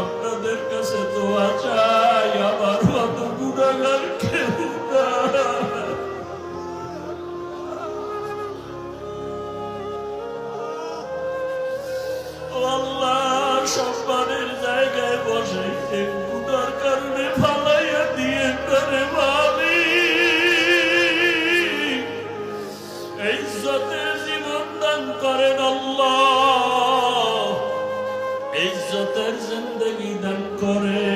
আপনাদের কাছে দোয়া চাই আমার মত গুণাগার সম্মানের জায়গায় বসে এই গুনার কারণে ফালাইয়া দিয়ে করে মালি ইজ্জতের জীবন দান করেন আল্লাহ। ইজ্জতের জিন্দগি দান করে।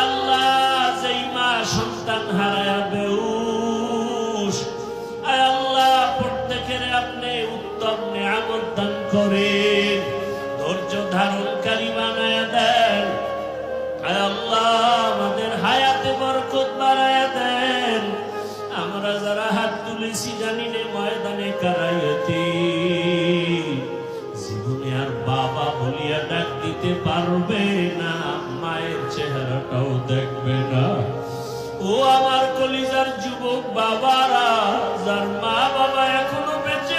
আল্লাহ যেই মা সন্তান হারায়া বেউস, আল্লাহ প্রত্যেকের আপনি উত্তম নিয়ামত করেন। ধৈর্য ধারণকারী বানায় পারবে না, মায়ের চেহারাটাও দেখবে না। ও আমার কলিজার যুবক বাবারা, যার মা বাবা এখনও বেঁচে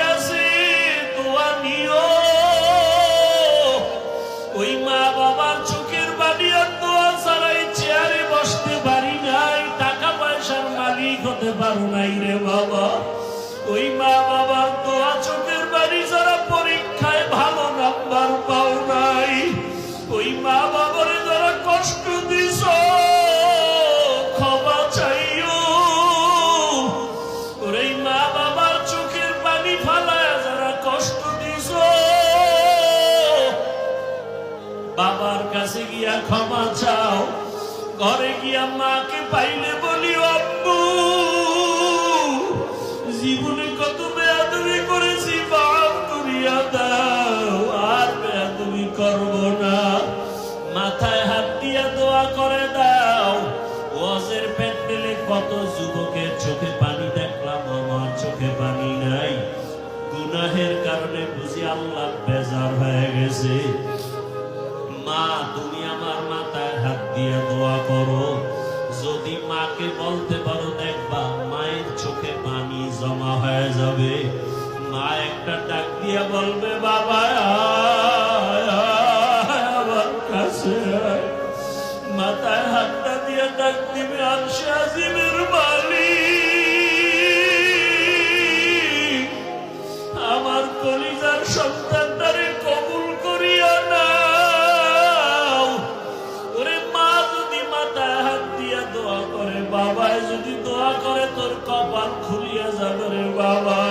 ঘরে গিয়া মাকে পাইলে বলিও আব্বু, জীবনে কত বেয়াদবি করেছি বাপ করিয়া দাও, আর বেয়াদবি করব না। মাথায় হাত দিয়া দোয়া করে দাও। ওয়াজের প্যান্ডেলে কত যুবকের চোখে পানি দেখলাম, আমার চোখে পানি নাই। গুনাহের কারণে বুঝি আল্লাহ বেজার হয়ে গেছে। মা, তুমি আমার মাথায় হাত দিয়ে দোয়া করো। যদি মাকে বলতে পারো, দেখবা মায়ের চোখে পানি জমা হয়ে যাবে। মা একটা ডাক দিয়ে বলবে, বাবা মাথায় হাতটা দিয়ে ডাক দিবে, আনসে আজিমের বাবা।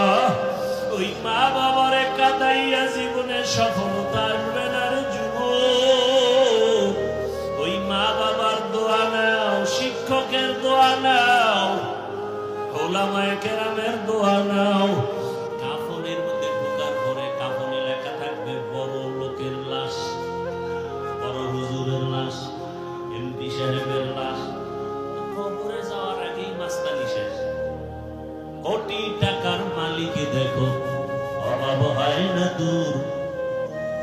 ওই মা বাবারে কাদাইয়া জীবনে সফলতা দেখো অভাব হয় না দূর।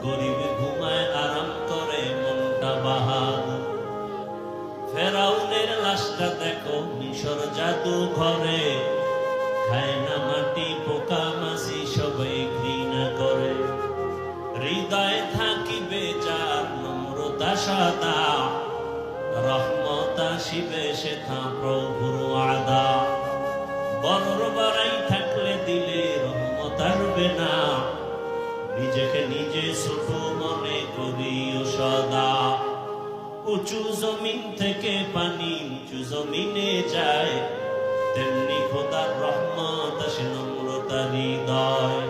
গরিবে ঘুমায়, আরাম করে, মনটা বাহাদুর। ফেরাউনের লাশটা দেখো, মিশর জাদু ঘরে। খায় না মাটি, পোকা, মাছি, সবাই ঘৃণা করে। হৃদয় থাকিবে যার নম্রতা সাদা। রহমত আসিবে সেথা প্রভুর আদা বড়র উঁচু জমিন থেকে পানি উঁচু জমিনে যায়। তেমনি খোদার রহমত আসে নম্রতা হৃদয়।